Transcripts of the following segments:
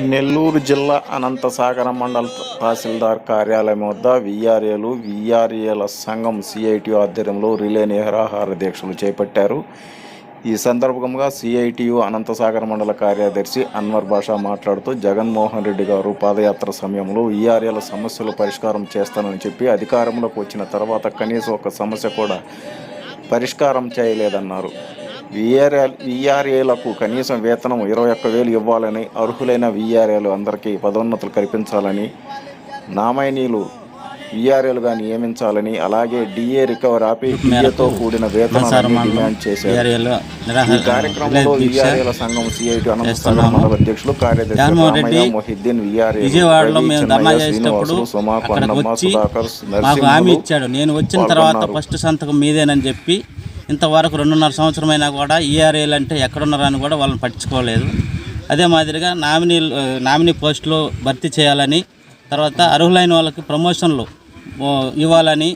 నెల్లూరు జిల్లా అనంతసాగర మండల తహసీల్దార్ కార్యాలయం వద్ద విఆర్ఏలు విఆర్ఏల సంఘం సిఐటియు ఆధ్వర్యంలో రిలే నిరాహార దీక్షలు చేపట్టారు. ఈ సందర్భంగా సిఐటియు అనంతసాగర మండల కార్యదర్శి అన్వర్ బాషా మాట్లాడుతూ జగన్మోహన్ రెడ్డి గారు పాదయాత్ర సమయంలో విఆర్ఏల సమస్యలు పరిష్కారం చేస్తానని చెప్పి అధికారంలోకి వచ్చిన తర్వాత కనీసం ఒక సమస్య కూడా పరిష్కారం చేయలేదన్నారు. విఆర్ఏ విఆర్ఏలకు కనీసం వేతనం ఇరవై ఒక్క వేలు ఇవ్వాలని అర్హులైన విఆర్ఏలు అందరికీ పదోన్నతులు కల్పించాలని నామైనీలు విఆర్ఏలుగా నియమించాలని అలాగే డిఏ రికవర్ ఆపి డిఏతో కూడిన వేతనాన్ని డిమాండ్ చేశారు. ఈ కార్యక్రమంలో విఆర్ఏల సంఘం సిఐటి అనంతసాగర్ అధ్యక్షులు కార్యదర్శి మొహిద్దీన్ విఆర్ఏ విజయవాడలో మేము ధర్నా చేసేటప్పుడు సుధాకర్ హామీ ఇచ్చాడు. నేను వచ్చిన తర్వాత. ఫస్ట్ సంతకం మీదేనని చెప్పి ఇంతవరకు రెండున్నర సంవత్సరమైనా కూడా ఈఆర్ఏలు అంటే ఎక్కడున్నారని కూడా వాళ్ళని పట్టించుకోలేదు. అదే మాదిరిగా నామినీ నామినీ పోస్టులు భర్తీ చేయాలని తర్వాత అర్హులైన వాళ్ళకి ప్రమోషన్లు ఇవ్వాలని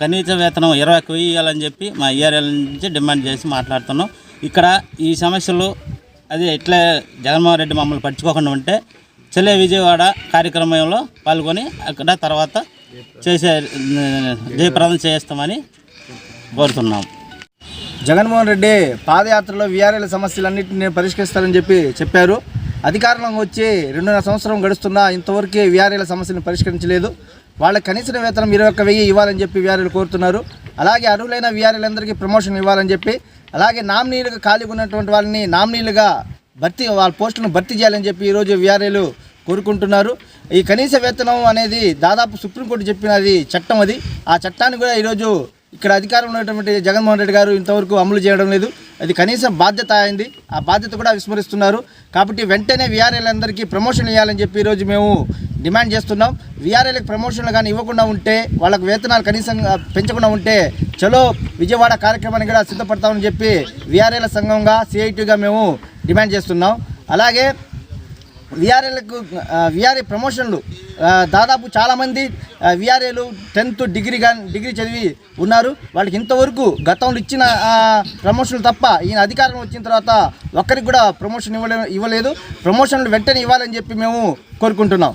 కనీస వేతనం ఇరవై ఒక్క వెయ్యి ఇవ్వాలని చెప్పి మా ఈఆర్ఎల్ నుంచి డిమాండ్ చేసి మాట్లాడుతున్నాం. ఇక్కడ ఈ సమస్యలు అది ఎట్లా జగన్మోహన్ రెడ్డి మమ్మల్ని పట్టించుకోకుండా ఉంటే చెల్లె విజయవాడ కార్యక్రమంలో పాల్గొని అక్కడ తర్వాత చేసే జయప్రదం చేస్తామని కోరుతున్నాం. జగన్మోహన్ రెడ్డి పాదయాత్రలో వీఆర్ఎల్ సమస్యలన్నింటినీ పరిష్కరిస్తారని చెప్పి చెప్పారు. అధికారంలోకి వచ్చి రెండున్నర సంవత్సరం గడుస్తున్నా ఇంతవరకు వీఆర్ఎల్ సమస్యలను పరిష్కరించలేదు. వాళ్ళ కనీస వేతనం ఇరవై ఒక్క వెయ్యి ఇవ్వాలని చెప్పి వీఆర్ఎల్ కోరుతున్నారు. అలాగే అర్హులైన వీఆర్ఎల్ అందరికీ ప్రమోషన్ ఇవ్వాలని చెప్పి అలాగే నామినీలుగా ఖాళీగా ఉన్నటువంటి వాళ్ళని నామినీలుగా భర్తీ వాళ్ళ పోస్టులను భర్తీ చేయాలని చెప్పి ఈరోజు వీఆర్ఏలు కోరుకుంటున్నారు. ఈ కనీస వేతనం అనేది దాదాపు సుప్రీంకోర్టు చెప్పినది చట్టం అది. ఆ చట్టాన్ని కూడా ఈరోజు ఇక్కడ అధికారంలో ఉన్నటువంటి జగన్మోహన్ రెడ్డి గారు ఇంతవరకు అమలు చేయడం లేదు. అది కనీసం బాధ్యత అయింది ఆ బాధ్యత కూడా విస్మరిస్తున్నారు. కాబట్టి వెంటనే వీఆర్ఏలు అందరికీ ప్రమోషన్ ఇవ్వాలని చెప్పి ఈరోజు మేము డిమాండ్ చేస్తున్నాం. వీఆర్ఏలకు ప్రమోషన్లు కానీ ఇవ్వకుండా ఉంటే వాళ్ళకు వేతనాలు కనీసం పెంచకుండా ఉంటే చలో విజయవాడ కార్యక్రమాన్ని కూడా సిద్ధపడతామని చెప్పి వీఆర్ఏల సంఘంగా సిఐటీగా మేము డిమాండ్ చేస్తున్నాం. అలాగే విఆర్ఏలకు విఆర్ఏ ప్రమోషన్లు దాదాపు చాలామంది విఆర్ఏలు టెన్త్ డిగ్రీ కానీ డిగ్రీ చదివి ఉన్నారు. వాళ్ళకి ఇంతవరకు గతంలో ఇచ్చిన ప్రమోషన్లు తప్ప ఈయన అధికారం వచ్చిన తర్వాత ఒక్కరికి కూడా ప్రమోషన్ ఇవ్వలే ఇవ్వలేదు. ప్రమోషన్లు వెంటనే ఇవ్వాలని చెప్పి మేము కోరుకుంటున్నాం.